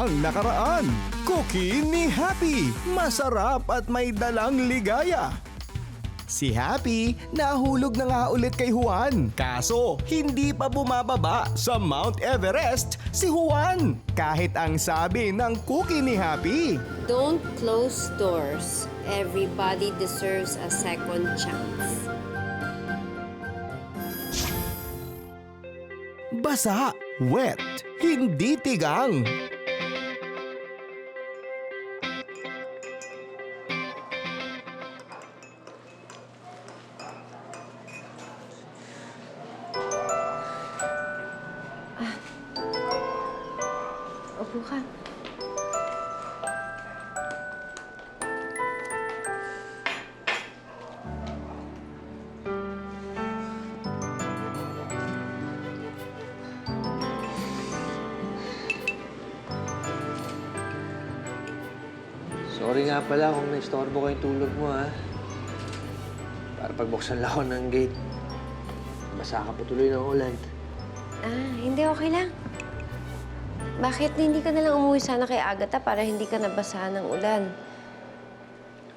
ang nakaraan. Cookie ni Happy. Masarap at may dalang ligaya. Si Happy nahulog na nga ulit kay Juan. Kaso, hindi pa bumababa sa Mount Everest si Juan. Kahit ang sabi ng cookie ni Happy. Don't close doors. Everybody deserves a second chance. Basa, wet, hindi tigang. Ka. Sorry nga pala kung naistorbo ko yung tulog mo, ha? Para pagbuksan lang ako ng gate, basa ka pa tuloy ng ulan. Ah, hindi okay lang. Bakit hindi ka na lang umuwi sana kay Agatha para hindi ka nabasahan ng ulan?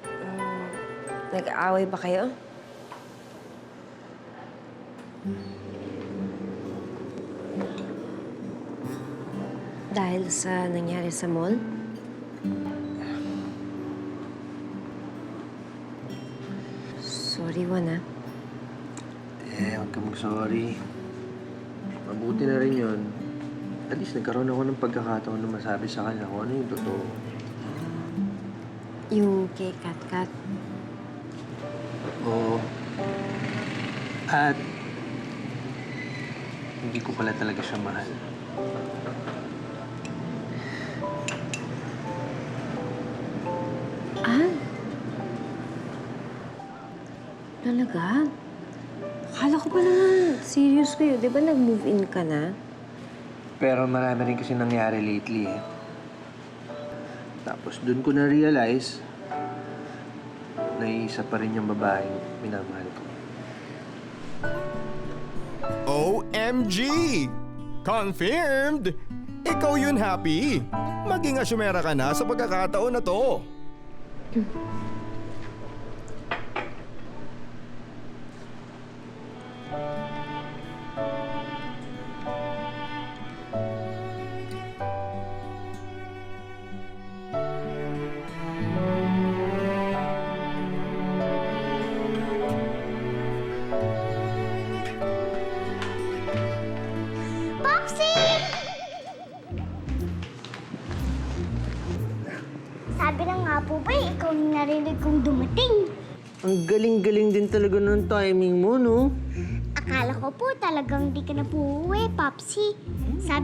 Hmm, nag-aaway ba kayo? Dahil sa nangyari sa mall? Sorry, Juan, ah. Eh, huwag ka mag-sorry. Mabuti na rin yun. At least nagkaroon ako ng pagkakataon na masabi sa kanya kung ano yung totoo. Yung kay Kat Kat. Oo. At hindi ko pala talaga siya mahal. Ah? Talaga? Akala ko pala serious kayo. Di ba nag-move in ka na? Pero marami rin kasi nangyari lately eh. Tapos dun ko na-realize na isa pa rin yung babaeng minamahal ko. OMG! Confirmed! Ikaw yun, Happy. Maging asyumera ka na sa pagkakataon na to.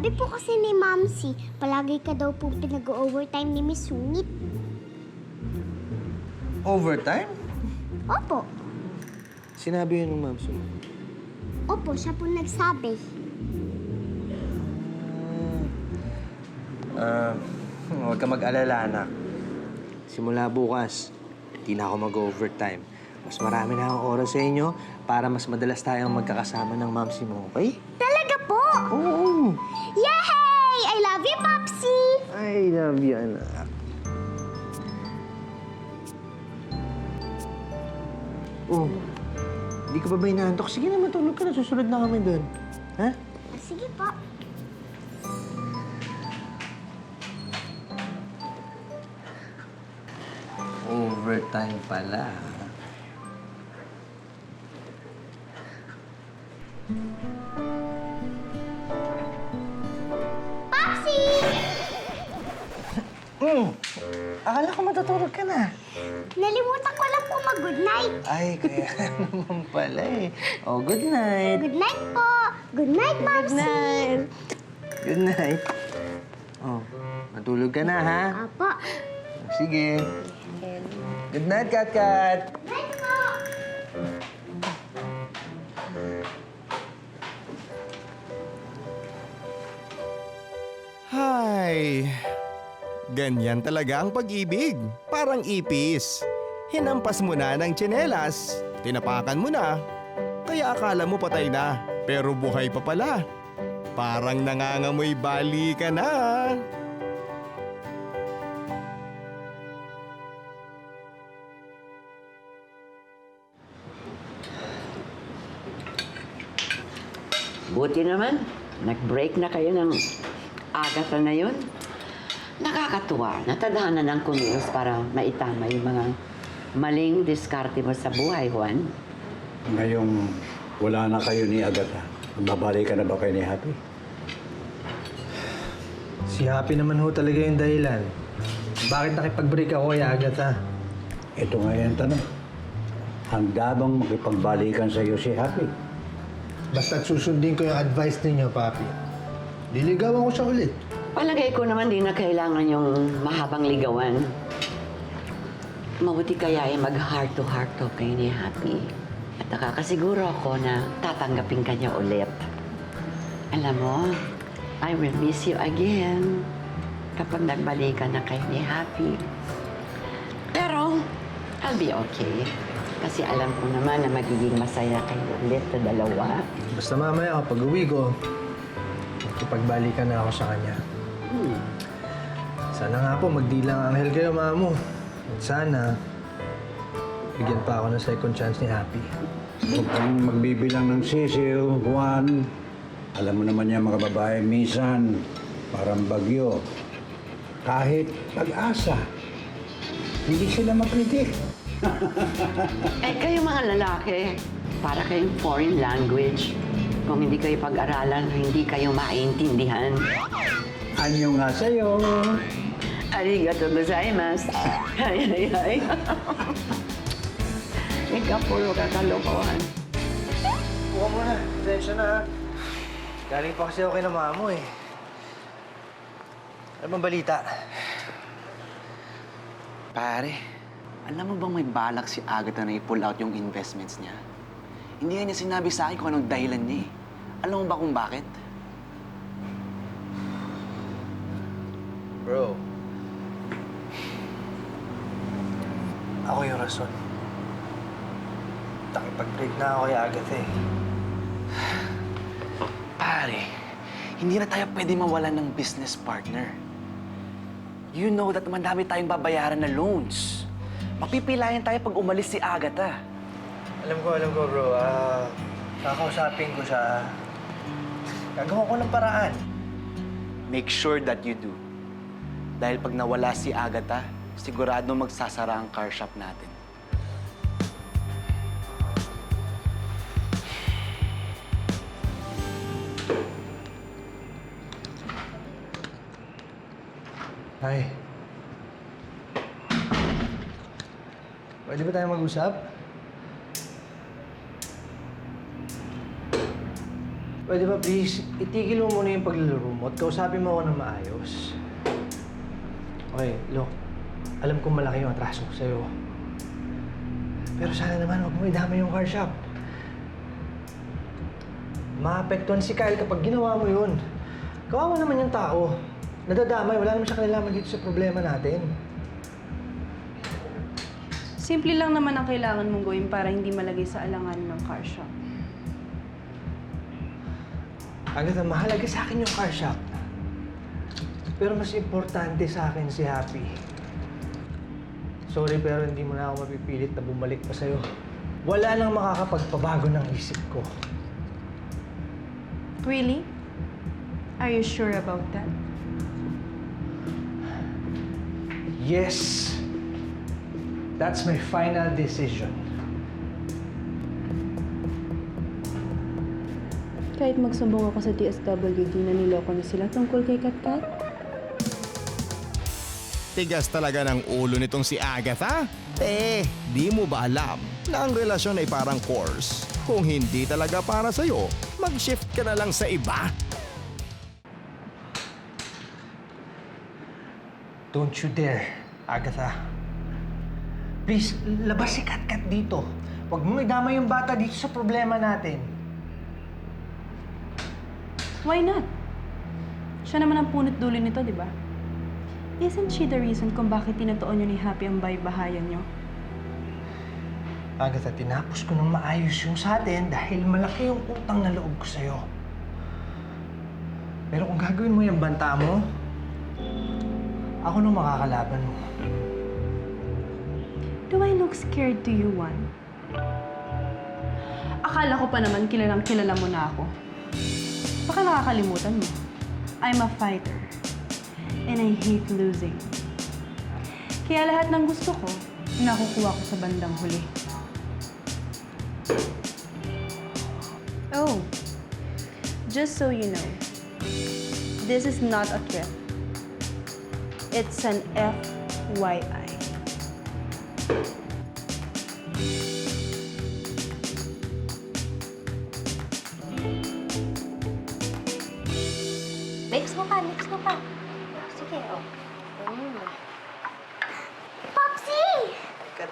Sabi po kasi ni Mamsi, palagi ka daw po pinag-overtime ni Miss Sungit. Overtime? Opo. Sinabi yun ng ma'am Sue. Opo, siya po nagsabi. Ah, huwag ka mag-alala, anak. Simula bukas, hindi na ako mag-overtime. Mas marami na akong oras sa inyo para mas madalas tayong magkakasama ng mamsi mo, okay? Talaga po! Oo! Yay! I love you, Popsy! I love you, anak. Oh, hindi ka ba ba inaantok? Sige na, matulog ka na. Susunod na kami doon. Ha? Sige po. Overtime pala. Mm. Akala ko matutulog ka na. Nalimutan ko lang po mag-good night. Ay, kaya naman pala eh. Oh, good night. Good night po. Good night, Popsy. Good night. Good night. Oh, matulog ka na, ha? Apo. Sige. Good night, Kat Ganyan talaga ang pag-ibig. Parang ipis. Hinampas mo na ng tsinelas, tinapakan mo na. Kaya akala mo patay na, pero buhay pa pala. Parang nangangamoy bali ka na. Buti naman, nag-break na kayo ng agata na yun. Nakakatuwa, natadhana ng kumilos para maitama yung mga maling diskarte mo sa buhay, Juan. Ngayong wala na kayo ni Agatha, babalik ka na ba kayo ni Happy? Si Happy naman ho talaga yung dahilan. Bakit nakipag-break ako kay Agatha? Ito nga yung tanong. Handa bang makipagbalikan sa iyo si Happy? Basta't susundin ko yung advice ninyo, Papi. Liligawan ko siya ulit. Palagay ko naman di na kailangan yung mahabang ligawan. Mabuti kaya ay mag-heart to heart talk kayo ni Happy. At nakakasiguro ako na tatanggapin ka niya ulit. Alam mo, I will miss you again kapag nagbalikan na kayo ni Happy. Pero, I'll be okay. Kasi alam ko naman na magiging masaya kayo ulit na dalawa. Basta mamaya kapag uwi ko, makipagbalikan na ako sa kanya. Hmm. Sana nga po, magdilang anghel kayo, mamo. At sana, bigyan pa ako ng second chance ni Happy. Huwag kang magbibilang ng sisiw, Juan. Alam mo naman yan mga babae, minsan parang bagyo. Kahit pag-asa, hindi sila mapredict. Eh, kayo mga lalaki, para kayong foreign language. Kung hindi kayo pag-aralan, hindi kayo maintindihan. Anyo nga sa'yo. Arigato gozaimasu. Ay, ay, ay. Ikaw puro kakalokohan. Buka mo na. Atensya na, ha? Galing pa kasi ako kay na mamo, eh. Ano bang balita? Pare, alam mo bang may balak si Agatha na i-pull out yung investments niya? Hindi nga niya sinabi sa akin kung anong dahilan niya eh. Alam mo ba kung bakit? Bro. Ako yung rason. Nakipag-break na ako kay Agatha, eh. Pare, hindi na tayo pwede mawalan ng business partner. You know that madami tayong babayaran na loans. Mapipilayan tayo pag umalis si Agatha. Alam ko, alam ko, bro. Ah, kakausapin ko siya. Gagawa ko ng paraan. Make sure that you do. Dahil pag nawala si Agatha, sigurado magsasara ang car shop natin. Hi. Pwede ba tayo mag-usap? Pwede ba please, itigil mo muna yung paglalaro mo at kausapin mo ako ng maayos. Okay, look. Alam kong malaki yung atraso ko sa'yo. Pero sana naman huwag mo idama yung car shop. Maapektuhan si Kyle kapag ginawa mo yun. Kawawa naman yung tao. Nadadamay, wala naman siya kinalaman dito sa problema natin. Simple lang naman ang kailangan mong gawin para hindi malagay sa alangan ng car shop. Agad mahalaga sa akin yung car shop. Pero mas importante sa akin si Happy. Sorry pero hindi mo na ako mapipilit na bumalik pa sa'yo. Wala nang makakapagpabago ng isip ko. Really? Are you sure about that? Yes! That's my final decision. Kahit magsumbong ako sa DSWD na niloko na sila tungkol kay Katkat? Tigas talaga ng ulo nitong si Agatha? Eh, di mo ba alam na ang relasyon ay parang course? Kung hindi talaga para sa'yo, mag-shift ka na lang sa iba. Don't you dare, Agatha. Please, labas si Katkat dito. Huwag mong idama yung bata dito sa problema natin. Why not? Siya naman ang punot dulo nito, di ba? Isn't she the reason kung bakit tinutuon niyo ni Happy ang baybahayan niyo? Agatha, tinapos ko ng maayos yung sa atin dahil malaki yung utang na loob ko sa'yo. Pero kung gagawin mo yung banta mo, ako nung makakalaban mo. Do I look scared to you, Juan? Akala ko pa naman kilalang kilala mo na ako. Baka nakakalimutan mo. I'm a fighter. And I hate losing. Kaya lahat ng gusto ko, nakukuha ko sa bandang huli. Oh, just so you know, this is not a threat. It's an FYI.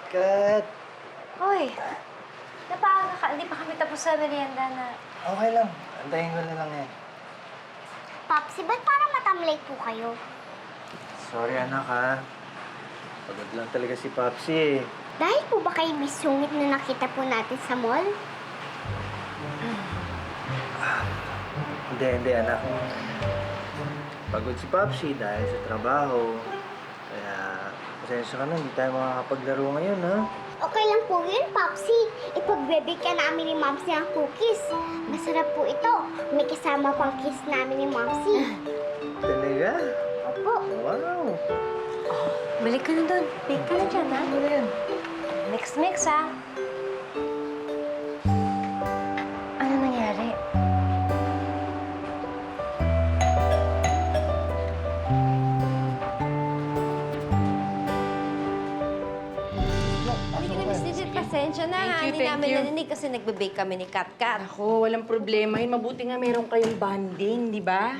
Kat. Hoy, napaaga ka. Hindi pa kami tapos sa merienda na... Okay lang. Antayin ko na lang yan. Popsi, ba't parang matamlay po kayo? Sorry anak ha. Pagod lang talaga si Popsi eh. Dahil po ba kay Miss Sungit na nakita po natin sa mall? Hindi, hindi anak. Pagod si Popsi dahil sa trabaho. Pasensya ka na, hindi tayo makakapaglaro ngayon ha. Okay lang po yun, Popsi. Ipagbebake ka namin ni Momsy ang cookies. Masarap po ito. May kasama pang kiss namin ni Momsy. Talaga? Opo. Wow! Balik ka na doon. Bake ka na dyan, ha? Ano yan? Mix, mix, ha? Namin you. narinig kasi nagbe-bake kami ni Kat Kat. Ako, walang problema yun. Mabuti nga meron kayong bonding, di ba?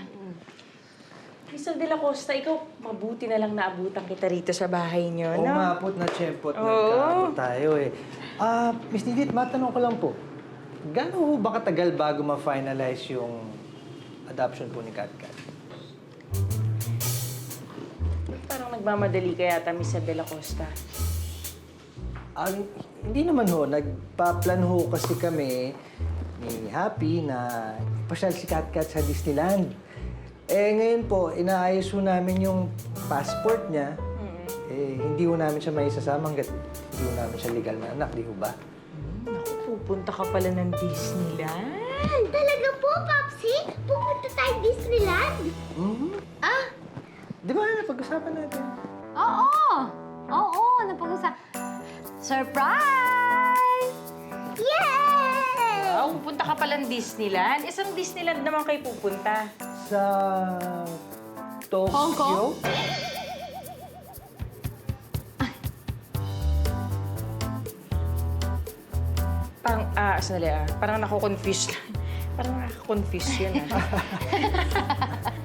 Mr. De La Costa, ikaw, mabuti na lang naabutan kita rito sa bahay niyo, Oo no? nga po't na tiyempo't Oo. nagkaabot tayo eh. Ah, Miss Didit, matanong ko lang po. Gano'n ho ba katagal bago ma-finalize yung adoption po ni Kat Kat? Parang nagmamadali ka yata, Mr. De La Costa. Ang, hindi naman ho, nagpa-plan ho kasi kami ni Happy na ipasyal si Kat Kat sa Disneyland. Eh ngayon po, inaayos ho namin yung passport niya. Eh, hindi ho namin siya may sasama hanggat hindi ho namin siya legal na anak, di ho ba? Naku, pupunta ka pala ng Disneyland. Talaga po, Popsi? Pupunta tayo Disneyland? Mhm. Ah! Di ba, napag-usapan natin? Oo! Surprise! Yay! Wow, pupunta ka pala ng Disneyland. Isang Disneyland naman kayo pupunta. Sa... Tokyo? Hong Kong? Parang, ah, sandali ah. Parang nako-confuse lang. Parang nakaka-confuse yun ah.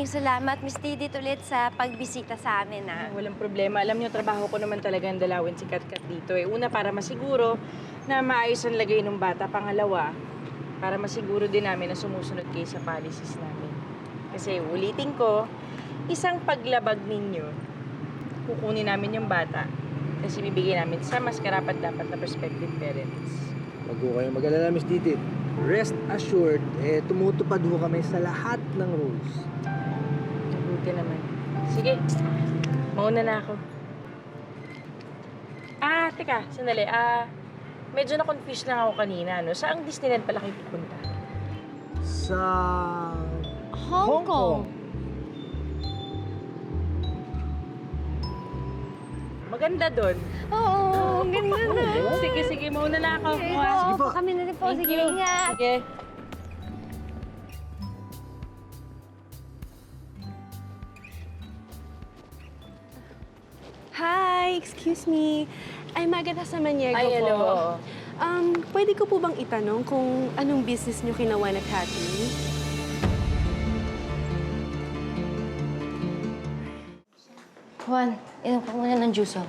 maraming salamat, Miss Didit, ulit sa pagbisita sa amin, ah. Walang problema. Alam niyo, trabaho ko naman talaga ang dalawin si Katkat dito. Eh. Una, para masiguro na maayos ang lagay ng bata. Pangalawa, para masiguro din namin na sumusunod kayo sa policies namin. Kasi ulitin ko, isang paglabag ninyo, kukunin namin yung bata. Kasi bibigyan namin sa mas karapat dapat na prospective parents. Huwag ho kayong mag-alala, Miss Didit. Rest assured, eh, tumutupad ho kami sa lahat ng rules. Mabuti naman. Sige, mauna na ako. Ah, teka, sandali. Ah, medyo na-confuse lang ako kanina, no? Saang Disneyland pala kayo pupunta? Sa... Hong Kong. Maganda doon. Oo, ang ganda na. Sige, sige, mauna na ako. Sige Mua. po. Kami na rin po. Thank Sige, you. ingat. Sige. Hi! Excuse me. I'm Agatha Samaniego Ay, po. hello. Um, pwede ko po bang itanong kung anong business niyo kinawan at Happy? Juan, inom ka muna ng juice, oh.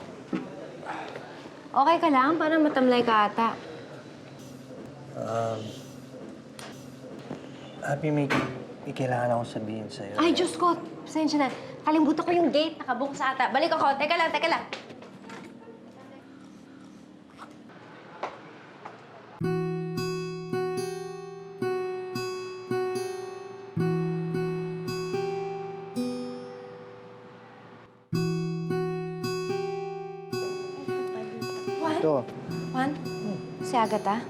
Okay ka lang? Parang matamlay ka ata. Um, Happy, may, may kailangan akong sabihin sa'yo. Ay, Diyos ko! Pasensya na. Kalimutan ko yung gate. Nakabukas ata. Balik ako. Teka lang, teka lang. Si Agatha?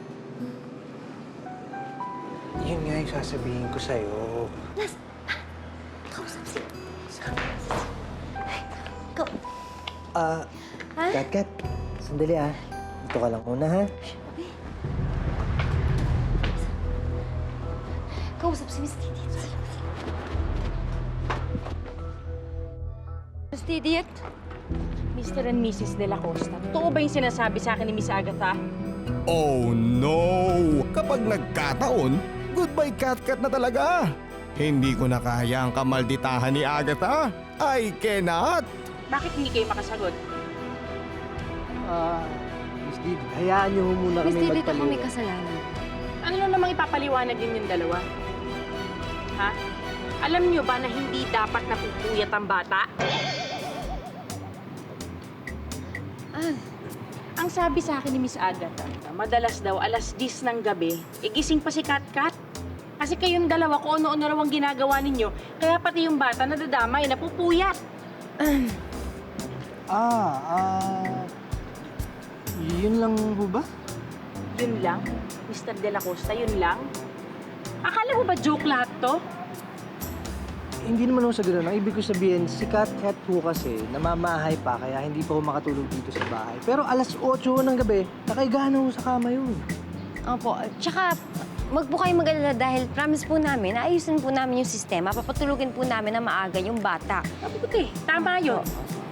Yun nga yung sasabihin ko sa'yo. Kausap si... Go. Ah, Ha? Kat, Kat. Sandali ah. Dito ka lang muna ha. Kausap si Miss Didi. Miss Idiot, Mr. and Mrs. De La Costa, totoo ba yung sinasabi sa akin ni Miss Agatha? Oh no! Kapag nagkataon, goodbye cat-cat na talaga. Hindi ko na kaya ang kamalditahan ni Agatha. I cannot! Bakit hindi kayo makasagot? Ah, Miss Didi, hayaan niyo ho muna Miss kami ako may kasalanan. Ano na namang ipapaliwanag din yung dalawa? Ha? Alam niyo ba na hindi dapat napupuyat ang bata? Ang sabi sa akin ni Miss Agatha, madalas daw alas 10 ng gabi, igising pa si Kat Kat. Kasi kayong dalawa, kung ano-ano raw ang ginagawa ninyo, kaya pati yung bata nadadamay, napupuyat. Ah, ah... Yun lang ho ba? Yun lang, Mr. De La Costa, yun lang. Akala mo ba joke lahat to? Hindi naman ho sa ganun. Ang ibig ko sabihin, si Kat Kat po kasi namamahay pa kaya hindi pa ho makatulog dito sa bahay. Pero alas 8 ho ng gabi, nakaiga na sa kama yun. opo. Tsaka, wag po kayong mag-alala dahil promise po namin, ayusin po namin yung sistema. Papatulugin po namin na maaga yung bata. Mabuti, tama yun.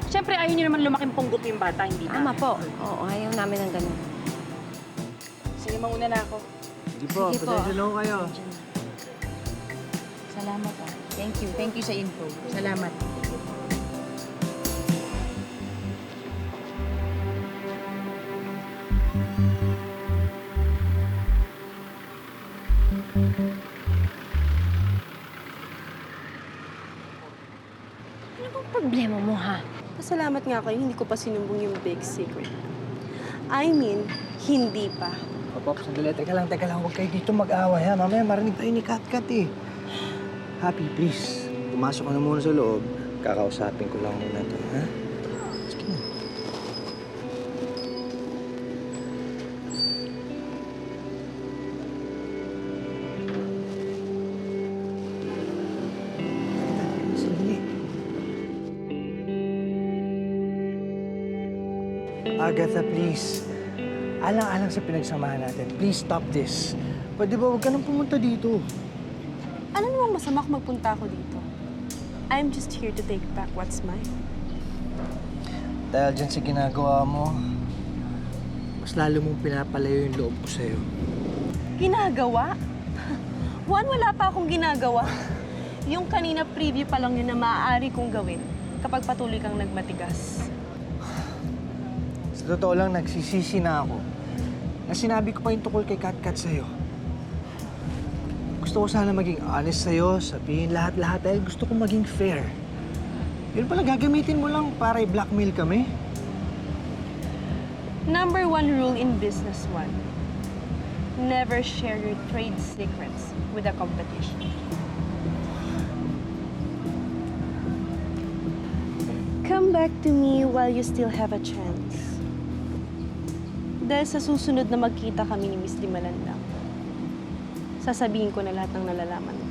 Siyempre, ayaw niyo naman lumaking punggot yung bata, hindi Tama na. po. Oo, ayaw namin ng ganun. Sige, mauna na ako. Hindi po, Sige po. pasensya na ho kayo. Salamat ah. Thank you. Thank you sa info. Salamat. Ano bang problema mo, ha? Pasalamat nga kayo, hindi ko pa sinumbong yung big secret. I mean, hindi pa. Opo, sandali. Teka lang, teka lang. Huwag kayo dito mag-away ha. Mamaya marinig tayo ni Kat Kat eh. Happy, please. Pumasok ka na muna sa loob. Kakausapin ko lang muna to, ha? Sige na. Agatha, please. Alang-alang sa pinagsamahan natin. Please stop this. Pwede ba huwag ka nang pumunta dito? Ano namang masama kung magpunta ako dito? I'm just here to take back what's mine. Dahil dyan sa ginagawa mo, mas lalo mong pinapalayo yung loob ko sa'yo. Ginagawa? Juan, wala pa akong ginagawa. Yung kanina preview pa lang yun na maaari kong gawin kapag patuloy kang nagmatigas. Sa totoo lang, nagsisisi na ako na sinabi ko pa yung tukol kay Kat Kat sa'yo. Gusto ko sana maging honest sa'yo, sabihin lahat-lahat dahil gusto ko maging fair. Yun pala, gagamitin mo lang para i-blackmail kami. Number one rule in business, Juan. Never share your trade secrets with the competition. Come back to me while you still have a chance. Dahil sa susunod na magkita kami ni Miss Limalandang, sasabihin ko na lahat ng nalalaman ko.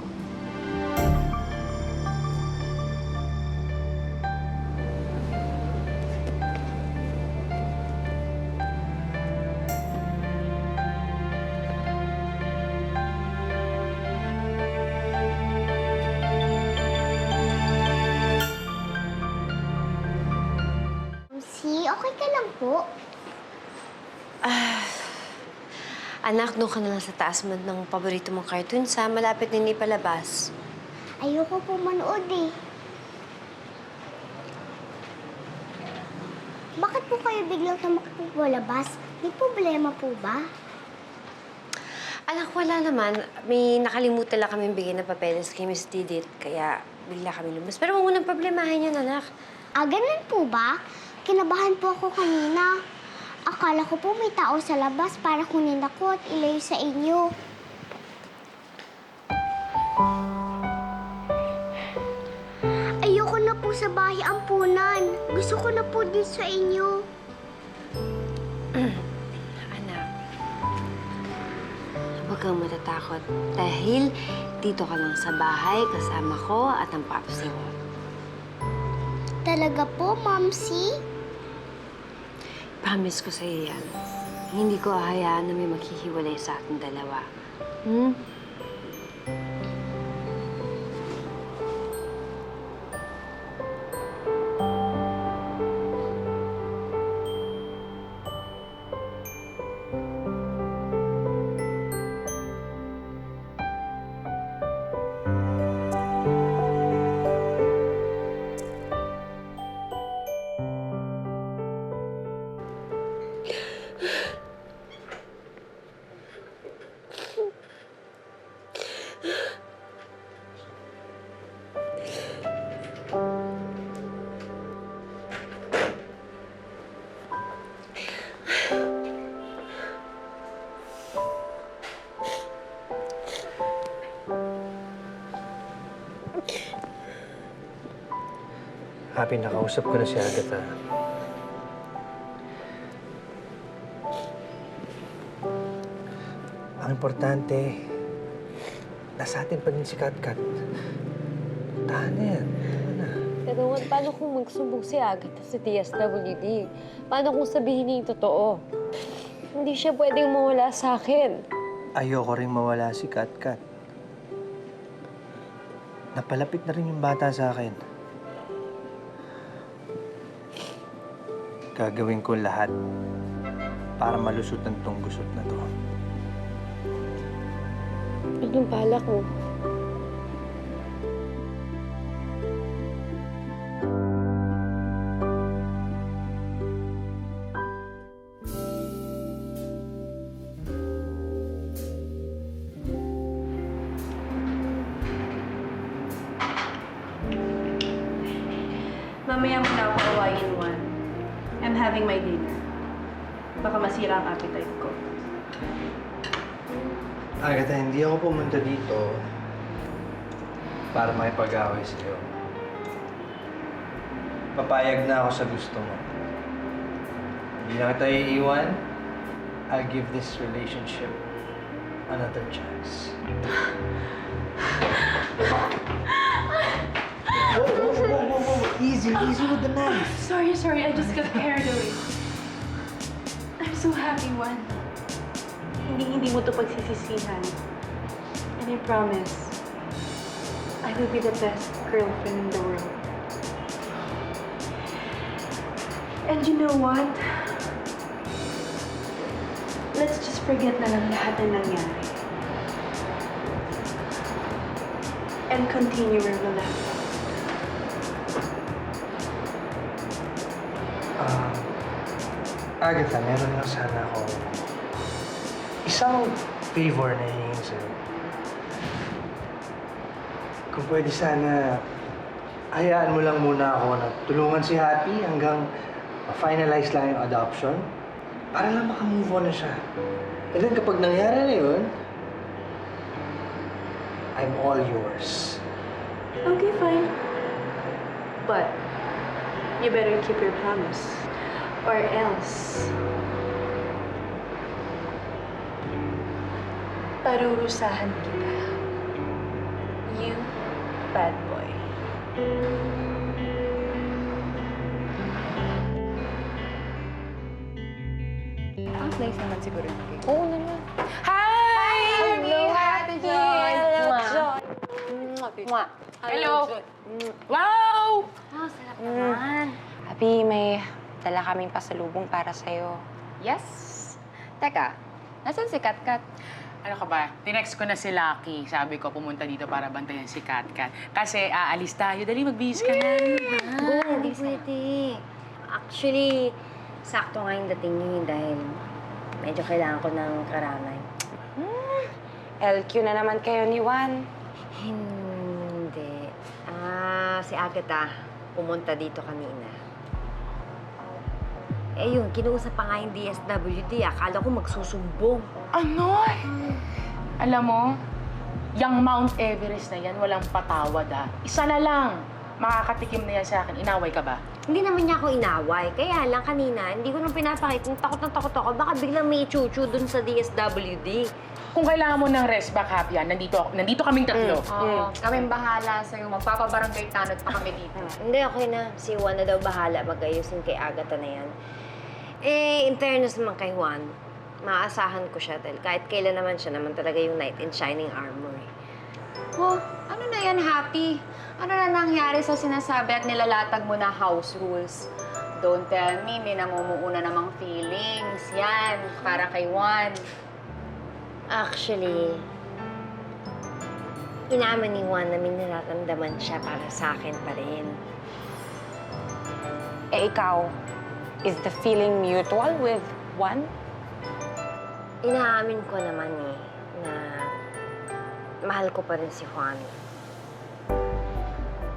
Doon ka na lang sa taas mo ng paborito mong cartoon sa malapit na palabas. Ayoko po manood eh. Bakit po kayo biglang tumakbo palabas? May problema po ba? Anak, wala naman. May nakalimutan lang kami bigyan ng papeles kay Miss Didit, kaya bigla kami lumabas. Pero huwag mo nang problemahin yan, anak. Ah, ganun po ba? Kinabahan po ako kanina. Akala ko po may tao sa labas para kunin ako at ilayo sa inyo. Ayoko na po sa bahay ampunan. Gusto ko na po din sa inyo. Anak, huwag kang matatakot dahil dito ka lang sa bahay kasama ko at ang papsi mo. Talaga po, Mamsi? Promise ko sa'yo yan. Hindi ko ahayaan na may maghihiwalay sa ating dalawa. Hmm? Happy, nakausap ko na si Agatha. Ang importante, nasa atin pa din si Katkat. Tahan na yan. Pero Juan, paano kung magsumbong si Agatha sa DSWD? Paano kung sabihin niya yung totoo? Hindi siya pwedeng mawala sa akin. Ayoko rin mawala si Katkat. Napalapit na rin yung bata sa akin. Gagawin ko lahat para malusot ang tong gusot na to. Anong balak mo? Mamaya having my dinner. Baka masira ang appetite ko. Agatha, hindi ako pumunta dito para makipag-away sa'yo. Papayag na ako sa gusto mo. Hindi na kita iiwan. I'll give this relationship another chance. easy with the knife. Sorry, sorry. I just got carried away. I'm so happy, Juan. Hindi, hindi mo to pagsisisihan. And I promise, I will be the best girlfriend in the world. And you know what? Let's just forget na lang lahat na nangyari. And continue where we Agatha, meron lang sana ako isang favor na hihingin sa'yo. Kung pwede sana, hayaan mo lang muna ako na tulungan si Happy hanggang ma-finalize lang yung adoption para lang makamove on na siya. And then kapag nangyari na yun, I'm all yours. Okay, fine. But you better keep your promise. Or else... Parurusahan kita. You bad boy. Ang nice naman siguro yung cake. Oo naman. Hi! Hello, Happy Joy! Hello, Joy! Mwah! Hello! Wow! Oh, sarap naman. Happy, may dala kaming pasalubong para sa'yo. Yes. Teka, nasan si Katkat? Ano ka ba? Tinext ko na si Lucky. Sabi ko, pumunta dito para bantayan si Katkat. Kasi aalis tayo. Dali, magbihis ka na. Ah, hindi pwede. Actually, sakto nga yung dating niyo dahil medyo kailangan ko ng karamay. LQ na naman kayo ni Juan. Hindi. Ah, si Agatha pumunta dito kanina. Eh yun, kinuusap pa nga yung DSWD. Akala ko magsusumbong. Ano? Alam mo, yung Mount Everest na yan, walang patawad ah. Isa na lang. Makakatikim na yan sa akin. Inaway ka ba? Hindi naman niya ako inaway. Kaya lang kanina, hindi ko nang pinapakita. Takot na takot ako. Baka biglang may chuchu dun sa DSWD. kung kailangan mo ng rest back, Happy, ah, nandito, ako- nandito kaming tatlo. Oo, kaming bahala sa'yo. Magpapabarangay tanot pa kami dito. Hindi, okay na. Si Juan na daw bahala mag-ayusin kay Agatha na yan. Eh, in fairness naman kay Juan, maaasahan ko siya dahil kahit kailan naman siya naman talaga yung knight in shining armor. eh. Oh, ano na yan, Happy? Ano na nangyari sa sinasabi at nilalatag mo na house rules? Don't tell me, may namumuuna namang feelings. Yan, para kay Juan. Actually, inaman ni Juan na may nararamdaman siya para sa akin pa rin. Eh, ikaw, is the feeling mutual with Juan? Inaamin ko naman eh, na mahal ko pa rin si Juan.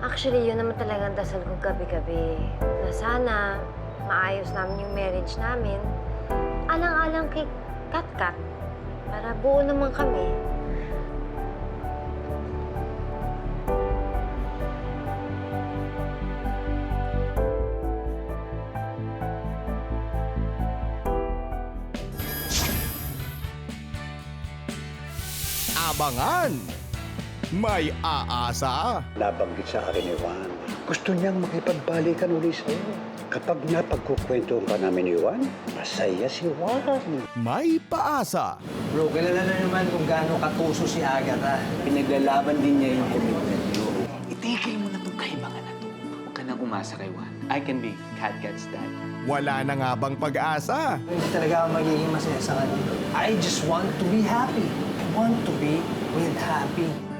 Actually, yun naman talaga ang dasal ko gabi-gabi. Na sana maayos namin yung marriage namin. Alang-alang kay Kat-Kat. Para buo naman kami. Abangan! May aasa! Nabanggit sa akin ni Juan. Gusto niyang makipagbalikan uli sa'yo. Kapag napagkukwentuhan ka namin ni Juan, masaya si Juan. May paasa! Bro, kilala na naman kung gaano katuso si Agatha. Pinaglalaban din niya yung commitment niyo. Itigil mo na itong kaibangan na to. Huwag ka nang umasa kay Juan. I can be Cat Cat's dad. Wala na nga bang pag-asa? Hindi talaga ako magiging masaya sa kanya. I just want to be happy. Want to be with happy.